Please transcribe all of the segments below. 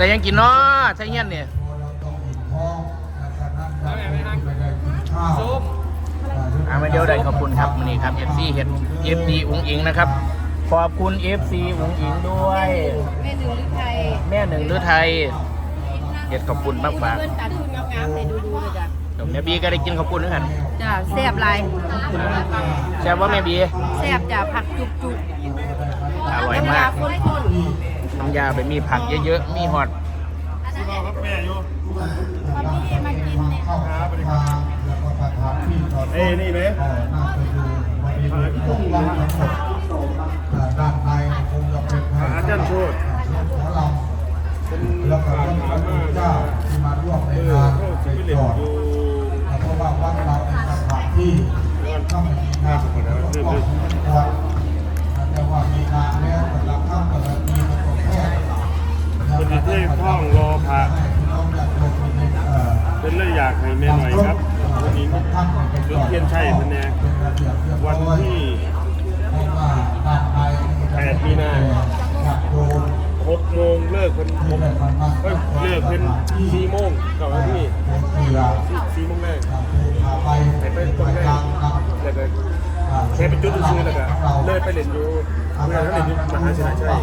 แต่ยังกินเนาะใช่เงี้ยเนี่ยซุปอามาเดียวได้ขอบคุณครับวันนี้ครับ FC เฮ็ด FC อุ๋งอิงนะครับ ขอบคุณ FC อุ๋งอิงด้วย แม่หนึ่งหรือไทยแม่หนึ่งหรือไทยเฮ็ดขอบคุณมากมากเพื่อนตัดชุดงามๆให้ดูดูเลยจ้ะๆเดี๋ยวแม่บีก็ได้กินขอบคุณด้วยกันจ้ะแซ่บหลายแซ่บว่าแม่บีแซ่บจ้ะผักจุกจุกอร่อยมากข้น น้ำยาไปมีผักเยอะๆ มีหอดที่บอกกับแม่อยู่ๆพอพี่มากินเนี่ยเอ้นี่ไหมด้านในคงจะเป็นอาจารย์โชดของเราเป็นแล้วก็ฝากท่านพถาระมพุทมาธเจ้าที่มาร่วมในเอองานเขาจะเป็นไม่เล่นก่อนอยู่เพราะว่าวัดเราเป็นสถานที่ต้องมีงานของเราต้องมีควรแคนที่เทพท่องรอพระต้องอยากลงในเอ่อเป็นเลยอยากให้แม่หน่อยครับวันนี้รถเทียนชัยพะแนวันที่แปดมีนาหกโมงเลิกเป็นหกเลิกเป็นสี่โมงกับวันที่สี่โมงแรกให้ไปตรงแรกแล้วก็แค่ไปจุดซื้อแล้วก็เลยไปเล่นอยู่เมื่อนั้นเล่นอยู่มหาชนะชัย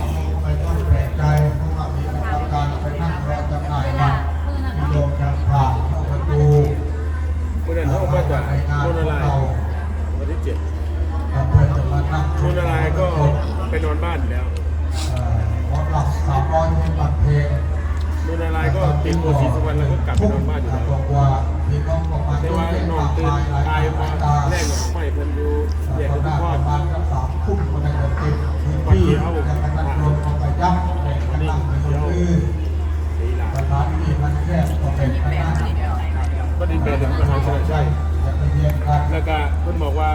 มื่อนั้นเขามาจากโมนาลายวันที่เจ็ดเพื่อจะมานั่งโมนาลายก็ไปนอนบ้านอยู่แล้วพร้อมหลักสามร้อยที่บัตรเพลงโมนาลายก็ติดโควิดทุกวันแล้วก็กลับไปนอนบ้านอยู่แล้วบอกว่าพี่น้องประมาณแต่ว่านอนตื่นตายมาแรกกับไม่เพิ่นอยู่แยกปกันทุกระพ่อมาณสักสามทุ่มคนในเต็มที่ที่จะกระนั้นรวมเข้าไปยับในกระนั่งในคือนี่ล่ะสถานที่มันแคบก็เป็นคณะ ก็ดีไปถึงมหาชนะชัยจะไปเรียนกันแล้วก็เพิ่นบอกว่า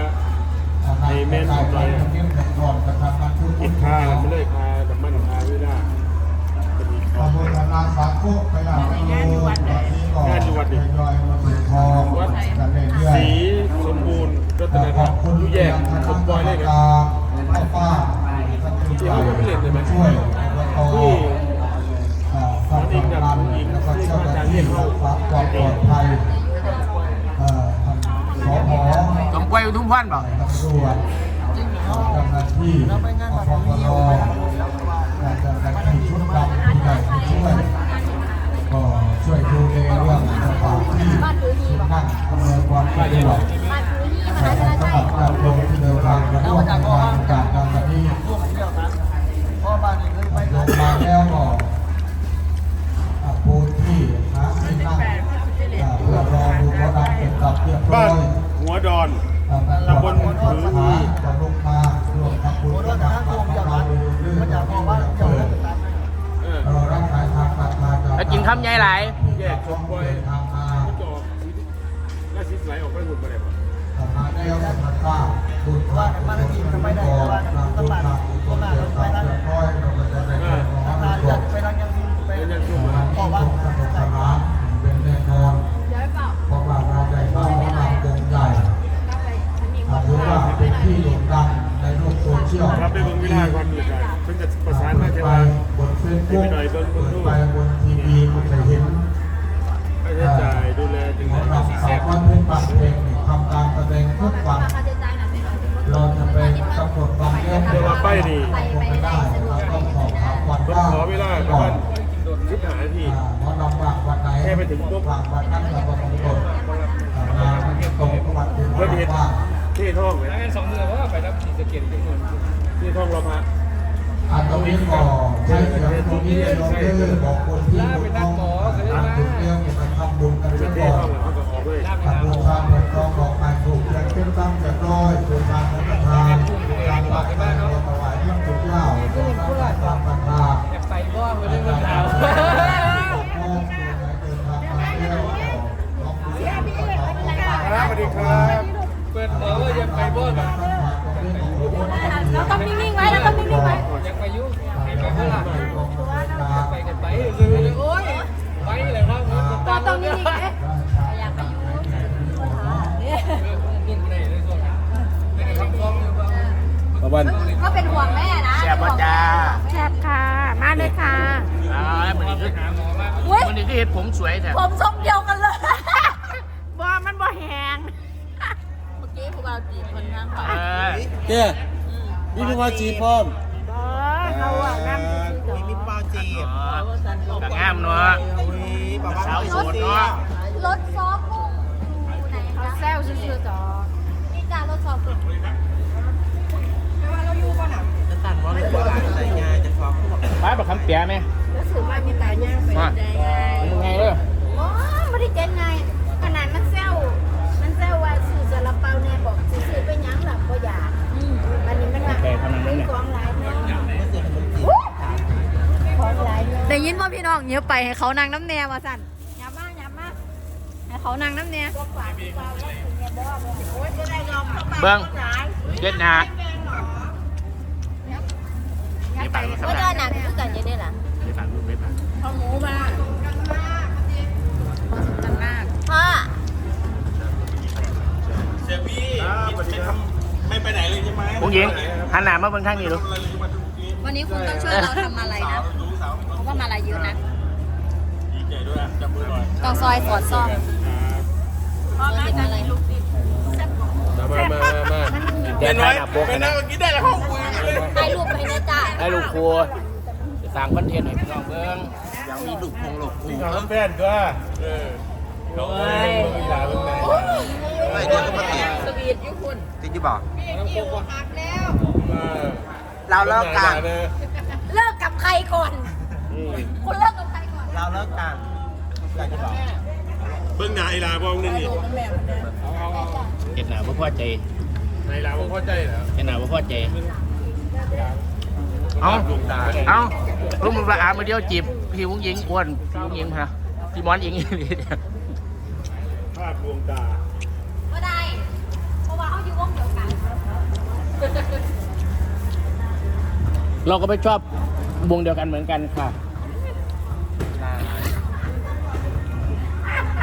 ให้แม่นหน่อยก่อนจะทำการทุกอิดคาไม่เลยคาแต่มันคาไม่ได้เป็นอีกขบวนนาสาคุไปแล้วงานอยู่วัดงานอยู่วัดดิย่อยมาเป็นทองวัดกันเรื่อยสีสมบูรณ์รัตนขธรอรบมคุณยูแยกสมบอยเลยครับข้าวป้าที่เขาไม่เล่นเลยไหมช่วยอบตที่ฝากความรักแล้วก็เจ้าหน้าที่รักษาความปลอดภัยเอ่อสพ ต้มกล้วย อุทุมพรเปล่าตำรวจเจ้าหน้าที่อปพรเจ้าหน้าที่ชุดดำผู้ใหญ่ที่ช่วยก็ช่วยดูแลเรื่องสถานที่ที่นั่งอำนวยความสะดวกสำหรับญาติโยมที่เดินทางมาร่วมงานการงานวันนี้มาแล้วก็อ่าปูที่หาที่นั่งอ่าเพื่อรอดูหมอลำเสร็จสับเรียบร้บ้าอนยหัวดอน ตำบลผือมีจะลงมาร่วมทำบุญกับทางเรากมองของการเปิดเออเรารับสายทางปากทางแล้วกินคำใหญ่หลาย เฟซบุ๊กไปบนทีวีมันจะเห็นค่าใช้จ่ายดูแลถึงของไหนเราสาววันเป็นบัตรเพลงทำการแสดงทุกวันเราจะไปกำหนดวันแรกเดี๋ยวว่าไปนี่คงไม่ได้เราต้องสอบถามวันผมว่าขอเวลาประก่อมานณสิบห้านาทีเพราะเราว่างวันไหนแค่ไปถึงปุ๊บว่างวันนั้นเราก็กำหนดงานมันจะตรงกับวันที่เพื่อเราเห็นว่างที่ท่องเลยแล้วกันสองมือว่าไปรับสีสะเก็ดจังหวัดที่ท่องเราพระ อัตรงนี้ก็ใช้เสียงตรงนี้เราเด้อบอกคนที่ถูกต้องตามจุดเรื่องมาทำบุญกันเป็นเสียที่ก่อนงแล้วก็ออกเลยทำบุญทานเงินทองดอกไม้ถูกเทียนเป็นตั้งเรียบร้อยบุญทานพระประธานการปักใจเราถวายพระคุณเจ้าบุญทานตามปัญญาอยากไปบ้างไปเรื่องราวครับสวัสดีครับเปิดเอออยากไปบ้างเราต้องนิ่งๆไว้เราต้องนิ่ง ไปยุ่งไปไปเท่าไหร่ไปกันไปโอ้ยไปเลยครับเราต้องนิ่งๆไว้อยากไปยู่กินไปเลยส่วนไม่ได้ทำซ้อมหรือเปล่าวันก็เป็นห่วงแม่นะแซ่บจ้าแซ่บค่ะ มาเลยค่ะอ่ามันนี่คืออุ้ยมันนี่คือเห็ดผมสวยแท้ผมทรงเดียวกันเลยบ่มันบ่แหงเมื่อกี้พวกเราจีบคนนั่งเออเจ้นี่เป็นว่าจีพร้อม เออเขาอะนั่งซื้อๆมีเปาจีบแต่งามเนาะอุ้ยบอกว่าสาวโสดเนาะรถซอฟกุ้งอยู่ไหนคะแซวซื่อๆจ้ะนี่จ้ารถซอฟกุ้งจะตัดว่าไม่ว่าใส่ยาจะฟ้องเขาบอกป้าบักคำเปียไหมรู้สึกว่ามีตาย่างไปได้ไง มึงไงเด้อ โอ้ไม่ได้เจ๊งไงขนาดมันแซวมันแซวว่าสื่อซาลาเปาเนี่ยบอกสื่อไปยังหลับก็อยากวันนี้มันมาเป็นของหลายเนาะของหลา ยเนาะได้ยินว่าพี่น้องเนี้ยไปให้เขานางน้ำแนวมาสั่นอย่ามาอย่ามาให้เขานางน้ำแนวก็ฝากฝากว่าถึงเนี่ยบอกว่าโอ้ยจะได้ยอมเข้ามาเบิ้งหลายเด็ดหนาอย่าไปก็ได้หนักคือกันยังได้ล่ะไปฝากลูกไปฝากข้าวหมูมาจังมากพ่อเสียบี้ไม่ทำไม่ไปไหนเลยใช่ไหมผู้หญิงหันหน้ามาเบิ่งข้างนี้ดูวันนี้คุณต้องช่วยเราทำอะไรนะ เพราะว่ามาลายเยอะนะดีใจด้วยจับมือหน่อยต้องซอยสอดซ่อมพ่อแม่จะมีลูกติดมามามามาเด็ดหน้าหน้าปกเป็นนะเมื่อกี้ได้แล้วห้องคุยกันเลยถ่ายรูปไปนะจ้าให้ลูกครัวสร้างคอนเทนต์ให้พี่น้องเบิ่งยังมีดุกพงหลกหูทำแฟนก็เออเขาเอ้ยมีหลานเป็นไงไม่เดี๋ยวก็มาติดสวีทยุคุณติดอยู่บอกมาเราเลิกกันเลิกกับใครก่อน คุณเลิกกับใครก่อนเราเลิกกันอยากจะบอกเบิ่งหน้าไอ้ลาบ้องนึงนี่เด็ดหน้าบ่พอใจไอ้ลาบ้องพอใจเหรอเด็ดหน้าบ่พอใจ เอาดวงตาเอารู้มึงว่าอามาเดียวจีบพี่วุ้งยิงอ้วนพี่วุ้งยิงฮะพี่มอนยิงภาพดวงตาก็ได้เพราะว่าเขาอยู่วงเดียวกัน เราก็ไม่ชอบ วงเดียวกันเหมือนกันค่ะ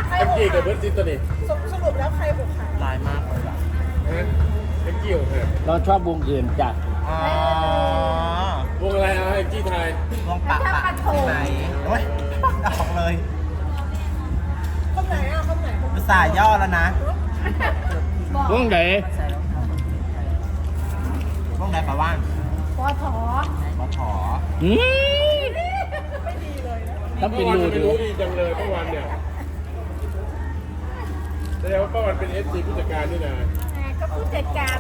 เอ็มกี้กับเบิร์ดซินตัวนี้ลายมากเลยล่ะเอ็มกี้ของเธอเราชอบวงอื่นจ้ะอ๋อวงอะไรอะเอ็มกี้ไทยวงปากปากที่ไหนโอ้ยออกเลยข้างไหนอะข้างไหนภาษาย่อแล้วนะวงไหนวงไหนปะว่าน ปอถอปถออืมถ้าเป็นป้าวันดูไม่ดูรู้ดีจังเลยป้าวันเนี่ยแสดงว่าป้าวันเป็นเอฟซีผู้จัดการนี่นะก็ผู้จัดการ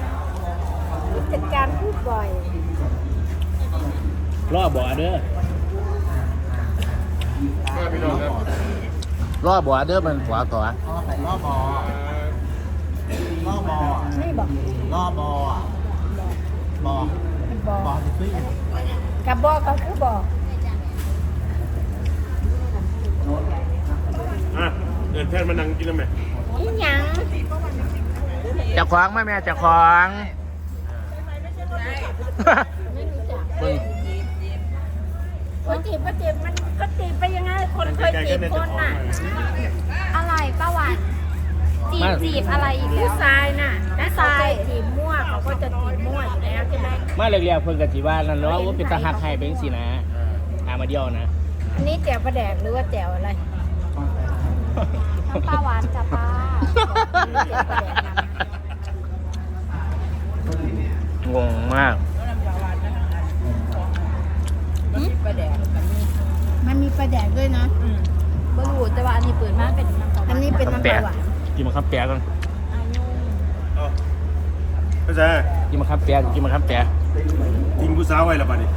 ผู้จัดการพูดบ่อยรอบ่อเด้อมาพี่น้องครับรอบ่อเด้อมันขวาต่ออ๋อใส่ล่อบอล่อบอไม่บอกล่อบอะบอบ อกบอจะขึ้นกับบอกก็คือบอกอะเดินแพทย์มานั่งกินแล้วไหมอีหยังจะขวางไหมแม่จะขวางไม่รู้จักมึงคนจีบก็จีบมันก็จีบไปยังไงคนเคยจีบคนน่ะอะไรป้าหวานจีบจีบอะไรอีกแล้ผู้วชายน่ะถ้าเขาเคยจีบมั่ว มมาเรียกๆเพิ่นกับจีว่านั่นเนาะว่าเป็นตาหักให้เป็นสินะอามาเดียวนะ อันนี้แจ่วประแดกหรือว่าแจ่วอะไรน้ำปลาหวานจ้ะป้างงมาก มันมีประแดกด้วยนะบ่รู้แต่ว่าอันนี้เปิดมาเป็นน้ำปลาหอัวานนนี้เป็นน้ำปลาหวานกินมะขามแปะก่อนเข้าใจกินมะขามแปะกินมะขามแปะ ทิ้งผู้สาวไว้และบัดนี้